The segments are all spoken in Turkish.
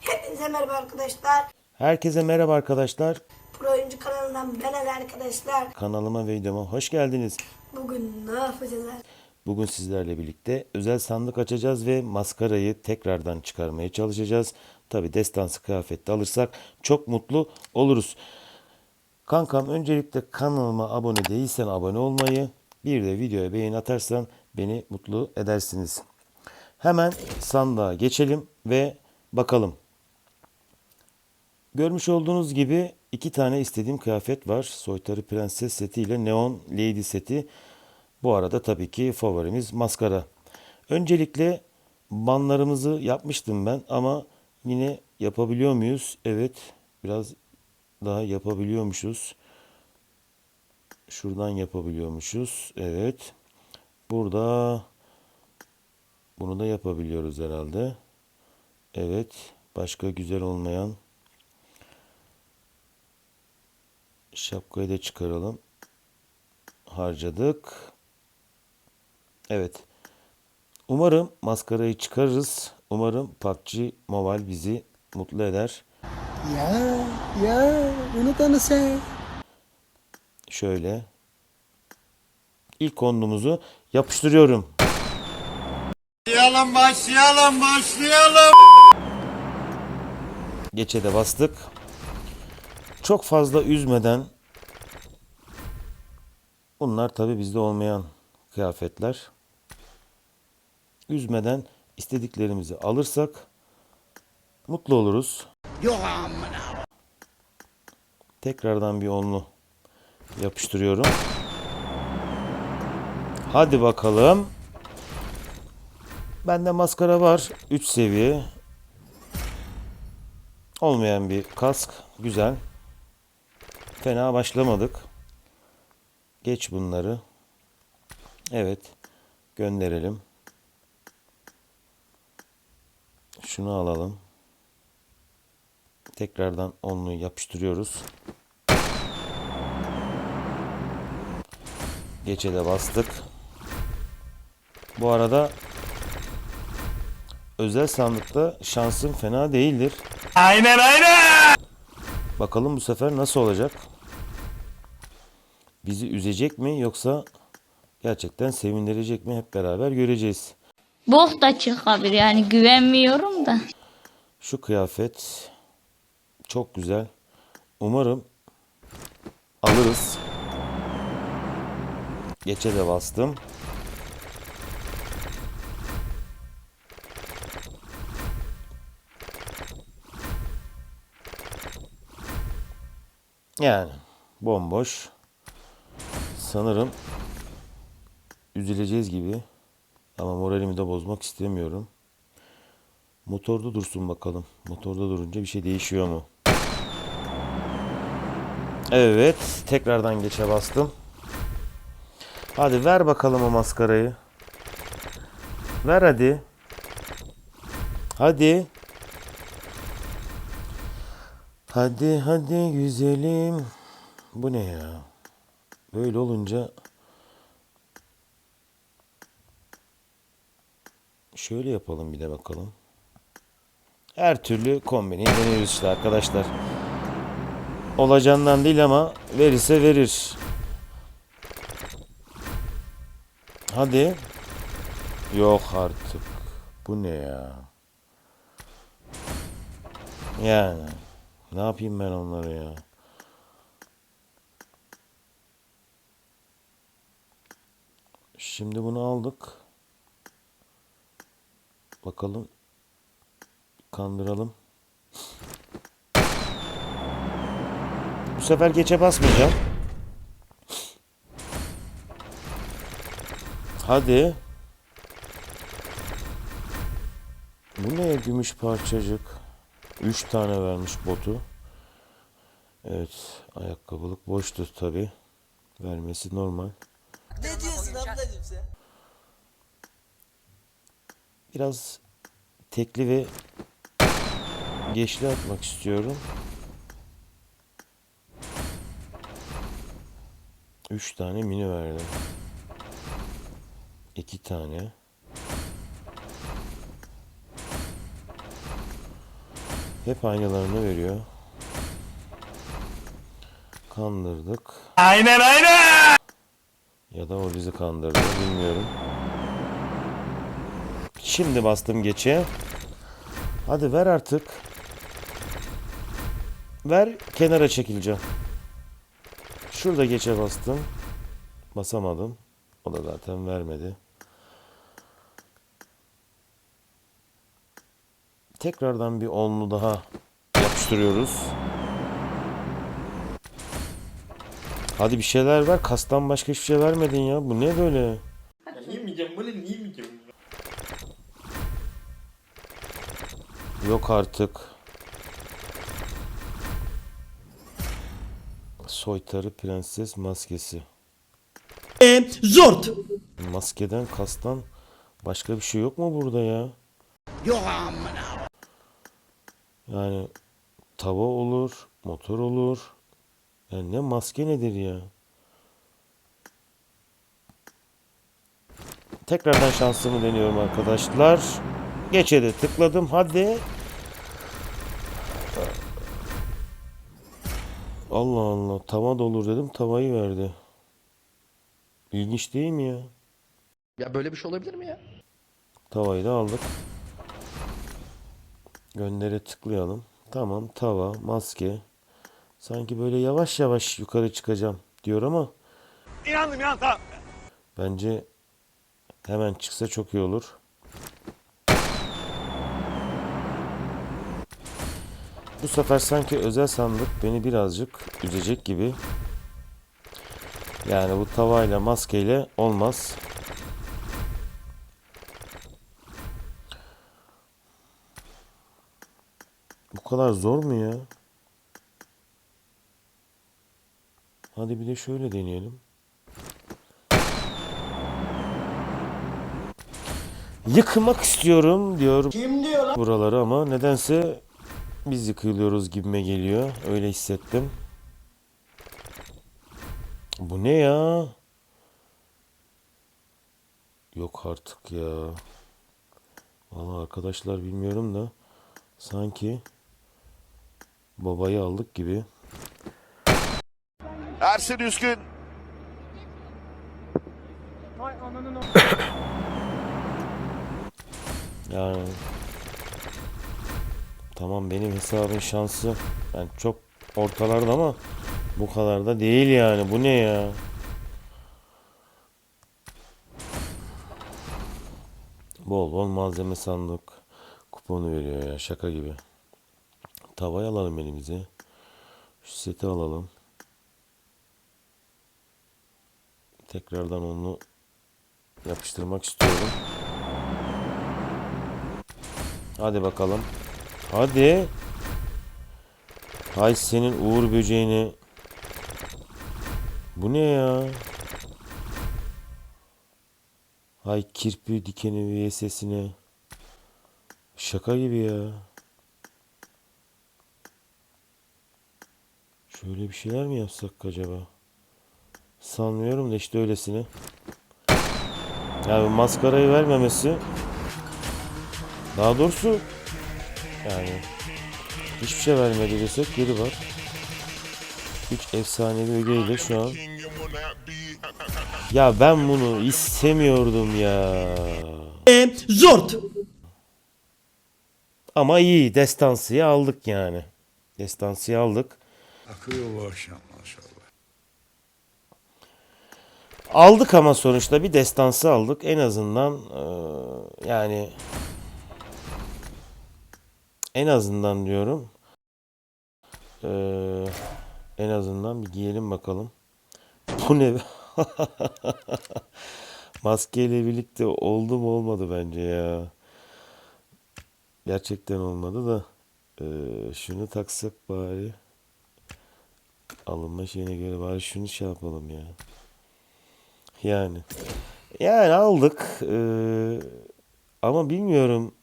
Hepinize merhaba arkadaşlar. Herkese merhaba arkadaşlar. Pro Oyuncu kanalından ben Ali arkadaşlar. Kanalıma ve videoma hoş geldiniz. Bugün ne yapacağız? Bugün sizlerle birlikte özel sandık açacağız ve maskarayı tekrardan çıkarmaya çalışacağız. Tabi destansı kıyafette alırsak çok mutlu oluruz. Kankam öncelikle kanalıma abone değilsen abone olmayı, bir de videoya beğeni atarsan beni mutlu edersiniz. Hemen sandığa geçelim ve bakalım. Görmüş olduğunuz gibi iki tane istediğim kıyafet var. Soytarı Prenses seti ile Neon Lady seti. Bu arada tabii ki favorimiz maskara. Öncelikle banlarımızı yapmıştım ben ama yine yapabiliyor muyuz? Evet biraz daha yapabiliyormuşuz. Şuradan yapabiliyormuşuz. Evet. Burada bunu da yapabiliyoruz herhalde. Evet. Başka güzel olmayan Şapkayı da çıkaralım. Harcadık. Evet. Umarım maskarayı çıkarırız. Umarım PUBG Mobile bizi mutlu eder. Ya ya bunu tanı sen. Şöyle. İlk konumuzu yapıştırıyorum. Başlayalım, başlayalım, başlayalım. Geçe de bastık. Çok fazla üzmeden bunlar tabi bizde olmayan kıyafetler. Üzmeden istediklerimizi alırsak mutlu oluruz. Tekrardan bir onlu yapıştırıyorum. Hadi bakalım. Bende maskara var. 3 seviye. Olmayan bir kask. Güzel. Fena başlamadık. Geç bunları. Evet. Gönderelim. Şunu alalım. Tekrardan onlu yapıştırıyoruz. Geçe de bastık. Bu arada özel sandıkta şansım fena değildir. Aynen aynen. Bakalım bu sefer nasıl olacak? Bizi üzecek mi yoksa gerçekten sevindirecek mi hep beraber göreceğiz. Bok da çıkabilir yani güvenmiyorum da. Şu kıyafet çok güzel. Umarım alırız. Geçe de bastım. Yani bomboş. Sanırım üzüleceğiz gibi. Ama moralimi de bozmak istemiyorum. Motorda dursun bakalım. Motorda durunca bir şey değişiyor mu? Evet. Tekrardan geçe bastım. Hadi ver bakalım o maskarayı. Ver hadi. Hadi. Hadi hadi güzelim. Bu ne ya? Böyle olunca şöyle yapalım bir de bakalım. Her türlü kombini deniyoruz işte arkadaşlar. Olacağından değil ama verirse verir. Hadi. Yok artık. Bu ne ya? Yani. Ne yapayım ben onları ya? Şimdi bunu aldık. Bakalım. Kandıralım. Bu sefer geçe basmayacağım. Hadi. Bu ne gümüş parçacık? 3 tane vermiş botu. Evet, ayakkabılık boştu tabi. Vermesi normal. Ne diyorsun ablacığım sen? Biraz tekli ve geçli atmak istiyorum. 3 tane mini verdi. 2 tane. Hep aynılarını veriyor. Kandırdık. Aynen aynen. Ya da o bizi kandırdı bilmiyorum. Şimdi bastım geçe. Hadi ver artık. Ver kenara çekileceğim. Şurada geçe bastım. Basamadım. O da zaten vermedi. Tekrardan bir onlu daha yapıştırıyoruz. Hadi bir şeyler ver. Kastan başka hiçbir şey vermedin ya. Bu ne böyle? Yemeyeceğim böyle yemeyeceğim? Yok artık. Soytarı prenses maskesi. Zort. Maskeden kastan başka bir şey yok mu burada ya? Yok amına. Yani tava olur, motor olur. Yani ne maske nedir ya? Tekrardan şansımı deniyorum arkadaşlar. Geçe de tıkladım. Hadi. Allah Allah. Tava da olur dedim. Tavayı verdi. İlginç değil mi ya? Ya böyle bir şey olabilir mi ya? Tavayı da aldık. Göndere tıklayalım. Tamam tava, maske. Sanki böyle yavaş yavaş yukarı çıkacağım diyor ama İnandım ya tamam. bence hemen çıksa çok iyi olur. Bu sefer sanki özel sandık beni birazcık üzecek gibi. Yani bu tavayla maskeyle olmaz. Bu kadar zor mu ya? Hadi bir de şöyle deneyelim. Yıkmak istiyorum diyor Kim diyor lan? buraları ama nedense biz yıkılıyoruz gibime geliyor. Öyle hissettim. Bu ne ya? Yok artık ya. Vallahi arkadaşlar bilmiyorum da sanki babayı aldık gibi. Ersin Üskün. Yani tamam benim hesabın şansı yani çok ortalarda ama bu kadar da değil yani. Bu ne ya? Bol bol malzeme sandık kuponu veriyor ya şaka gibi. Tavayı alalım elimize. Şu seti alalım. Tekrardan onu yapıştırmak istiyorum. Hadi bakalım. Hadi. Hay senin uğur böceğini. Bu ne ya? Hay kirpi dikeni sesine. Şaka gibi ya. Şöyle bir şeyler mi yapsak acaba? Sanmıyorum da işte öylesine. Yani maskarayı vermemesi daha doğrusu yani hiçbir şey vermedi desek geri var. 3 efsanevi ögeyle şu an. Ya ben bunu istemiyordum ya. Zort. Ama iyi destansıyı aldık yani. Destansıyı aldık. Akıyor bu akşam maşallah. Aldık ama sonuçta bir destansı aldık. En azından eee, yani en azından diyorum. Eee, en azından bir giyelim bakalım. Bu ne? Maskeyle birlikte oldu mu olmadı bence ya. Gerçekten olmadı da eee, şunu taksak bari. Alınma şeyine göre bari şunu şey yapalım ya. Yani. Yani aldık. eee, ama bilmiyorum.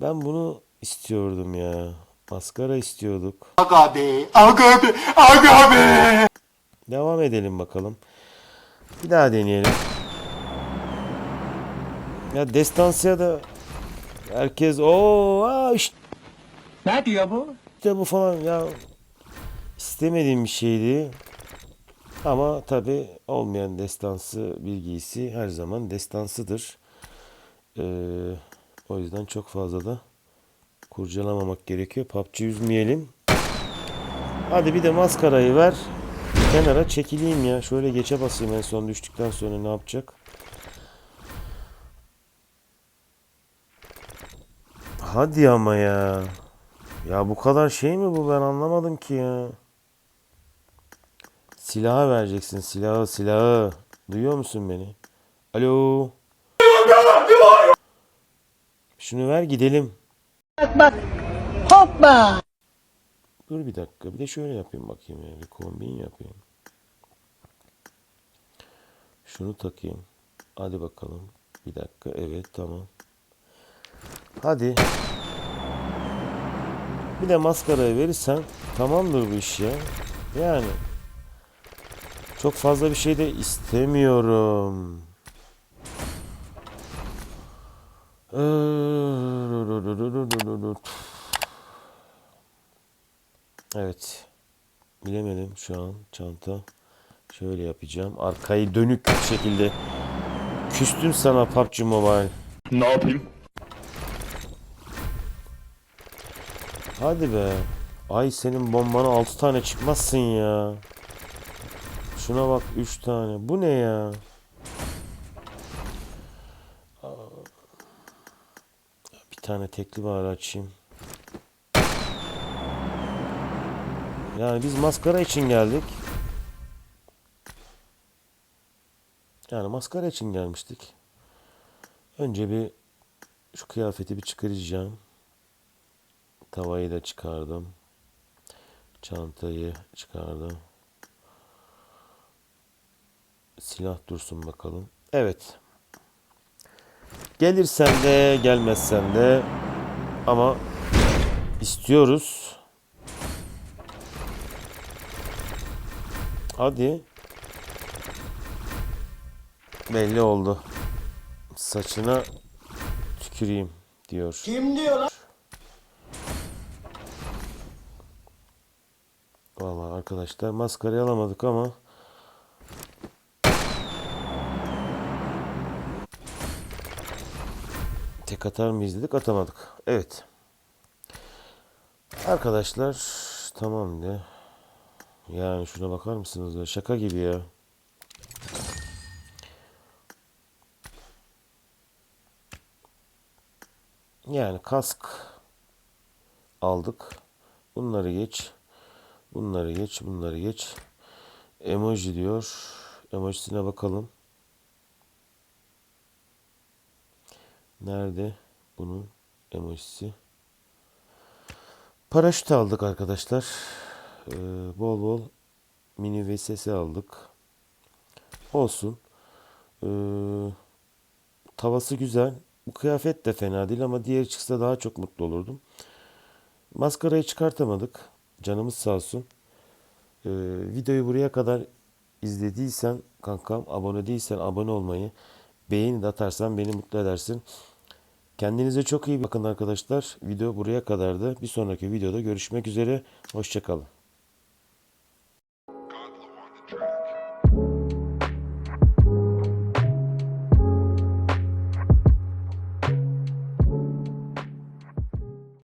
Ben bunu istiyordum ya. Maskara istiyorduk. Aga be, aga be, aga be. Devam edelim bakalım. Bir daha deneyelim. Ya Destansı'ya da herkes o aa işte Ne diyor bu? bu falan ya istemediğim bir şeydi. Ama tabi olmayan destansı bilgisi her zaman destansıdır. Ee, o yüzden çok fazla da kurcalamamak gerekiyor. PUBG üzmeyelim. Hadi bir de maskarayı ver. Kenara çekileyim ya. Şöyle geçe basayım en son düştükten sonra ne yapacak? Hadi ama ya. Ya bu kadar şey mi bu ben anlamadım ki ya. Silahı vereceksin silahı silahı. Duyuyor musun beni? Alo. Şunu ver gidelim. Hoppa! Dur bir dakika bir de şöyle yapayım bakayım ya. Bir kombin yapayım. Şunu takayım. Hadi bakalım. Bir dakika evet tamam. Hadi. Bir de maskarayı verirsen tamamdır bu iş ya. Yani. Çok fazla bir şey de istemiyorum. Evet. Bilemedim şu an çanta. Şöyle yapacağım. Arkayı dönük bir şekilde. Küstüm sana PUBG Mobile. Ne yapayım? Hadi be. Ay senin bombana 6 tane çıkmazsın ya. Şuna bak 3 tane. Bu ne ya? Aa. Bir tane tekli bari açayım. Yani biz maskara için geldik. Yani maskara için gelmiştik. Önce bir şu kıyafeti bir çıkaracağım. Tavayı da çıkardım. Çantayı çıkardım. Silah dursun bakalım. Evet. Gelirsen de gelmezsen de ama istiyoruz. Hadi. Belli oldu. Saçına tüküreyim diyor. Kim diyor lan? Vallahi arkadaşlar maskarayı alamadık ama tek atar mıyız dedik atamadık. Evet. Arkadaşlar tamam de. Yani şuna bakar mısınız ya? Şaka gibi ya. Yani kask aldık. Bunları geç. Bunları geç, bunları geç. Emoji diyor. Emojisine bakalım. Nerede bunun emojisi? Paraşüt aldık arkadaşlar. Ee, bol bol mini VSS aldık. Olsun. Ee, tavası güzel. Bu kıyafet de fena değil ama diğeri çıksa daha çok mutlu olurdum. Maskarayı çıkartamadık. Canımız sağ olsun. Ee, videoyu buraya kadar izlediysen kankam abone değilsen abone olmayı beğeni de atarsan beni mutlu edersin. Kendinize çok iyi bakın arkadaşlar. Video buraya kadardı. Bir sonraki videoda görüşmek üzere. Hoşçakalın.